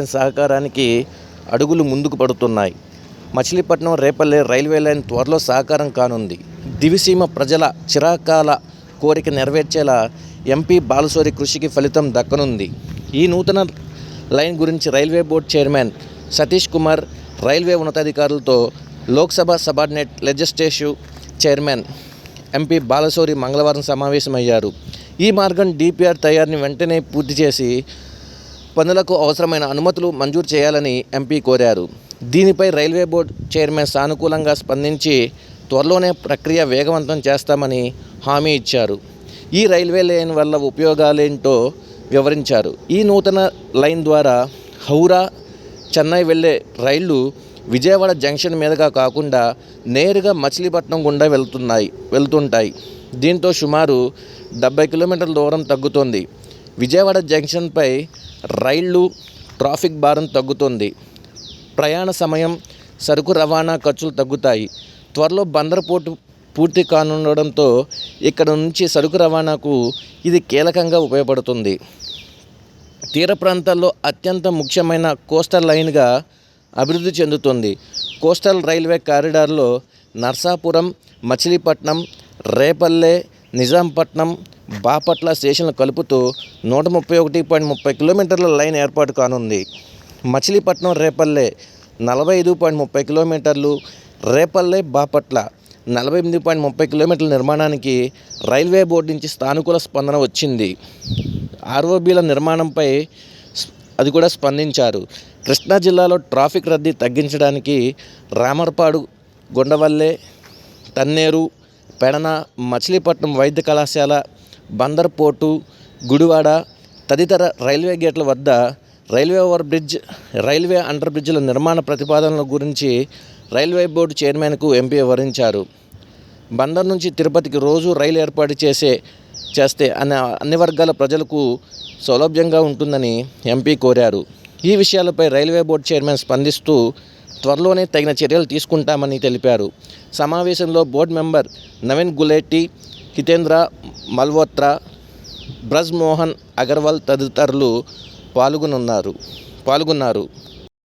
సహకారానికి అడుగులు ముందుకు పడుతున్నాయి. మచిలీపట్నం రేపల్లె రైల్వే లైన్ త్వరలో సహకారం కానుంది. దివిసీమ ప్రజల చిరకాల కోరిక నెరవేర్చేలా ఎంపీ బాలసోరి కృషికి ఫలితం దక్కనుంది. ఈ నూతన లైన్ గురించి railway board chairman Satish Kumar railway ఉన్నతాధికారులతో Lok Sabha subordinate legislative chairman MP Balashowry మంగళవారం సమావేశమయ్యారు. ఈ మార్గం డిపిఆర్ తయారీని వెంటనే పూర్తి చేసి పనులకు అవసరమైన అనుమతులు మంజూరు చేయాలని ఎంపీ కోరారు. దీనిపై రైల్వే బోర్డు చైర్మన్ సానుకూలంగా స్పందించి త్వరలోనే ప్రక్రియ వేగవంతం చేస్తామని హామీ ఇచ్చారు. ఈ రైల్వే లైన్ వల్ల ఉపయోగాలేంటో వివరించారు. ఈ నూతన లైన్ ద్వారా హౌరా చెన్నై వెళ్ళే రైళ్ళు విజయవాడ జంక్షన్ మీదుగా కాకుండా నేరుగా మచిలీపట్నం గుండా వెళ్తున్నాయి వెళ్తుంటాయి. దీంతో సుమారు డెబ్బై కిలోమీటర్ల దూరం తగ్గుతోంది. విజయవాడ జంక్షన్పై రైళ్ళు ట్రాఫిక్ భారం తగ్గుతుంది. ప్రయాణ సమయం సరుకు రవాణా ఖర్చులు తగ్గుతాయి. త్వరలో బందర్ పూర్తి కానుండడంతో ఇక్కడ నుంచి సరుకు రవాణాకు ఇది కీలకంగా ఉపయోగపడుతుంది. తీర ప్రాంతాల్లో అత్యంత ముఖ్యమైన కోస్టల్ లైన్గా అభివృద్ధి చెందుతుంది. కోస్టల్ రైల్వే కారిడార్లో నర్సాపురం మచిలీపట్నం రేపల్లె నిజాంపట్నం బాపట్ల స్టేషన్లు కలుపుతూ నూట ముప్పై ఒకటి పాయింట్ ముప్పై కిలోమీటర్ల లైన్ ఏర్పాటు కానుంది. మచిలీపట్నం రేపల్లె నలభై ఐదు పాయింట్ ముప్పై కిలోమీటర్లు రేపల్లె బాపట్ల నలభై ఎనిమిది పాయింట్ ముప్పై కిలోమీటర్ల నిర్మాణానికి రైల్వే బోర్డు నుంచి సానుకూల స్పందన వచ్చింది. ఆర్ఓబీల నిర్మాణంపై అది కూడా స్పందించారు. కృష్ణా జిల్లాలో ట్రాఫిక్ రద్దీ తగ్గించడానికి రామర్పాడు గుండవల్లె తన్నేరు పెడన మచిలీపట్నం వైద్య కళాశాల బందర్ పోర్టు గుడివాడ తదితర రైల్వే గేట్ల వద్ద railway over bridge railway under బ్రిడ్జ్ల నిర్మాణ ప్రతిపాదనల గురించి రైల్వే బోర్డు చైర్మన్కు ఎంపీ వివరించారు. బందర్ నుంచి తిరుపతికి రోజు రైలు ఏర్పాటు చేసే చేస్తే అన్ని అన్ని వర్గాల ప్రజలకు సౌలభ్యంగా ఉంటుందని ఎంపీ కోరారు. ఈ విషయాలపై రైల్వే బోర్డు చైర్మన్ స్పందిస్తూ త్వరలోనే తగిన చర్యలు తీసుకుంటామని తెలిపారు. సమావేశంలో బోర్డు మెంబర్ నవీన్ గులేటి హితేంద్ర మల్హోత్రా బ్రజ్ మోహన్ అగర్వాల్ తదితరులు పాల్గొనున్నారు. పాల్గొన్నారు.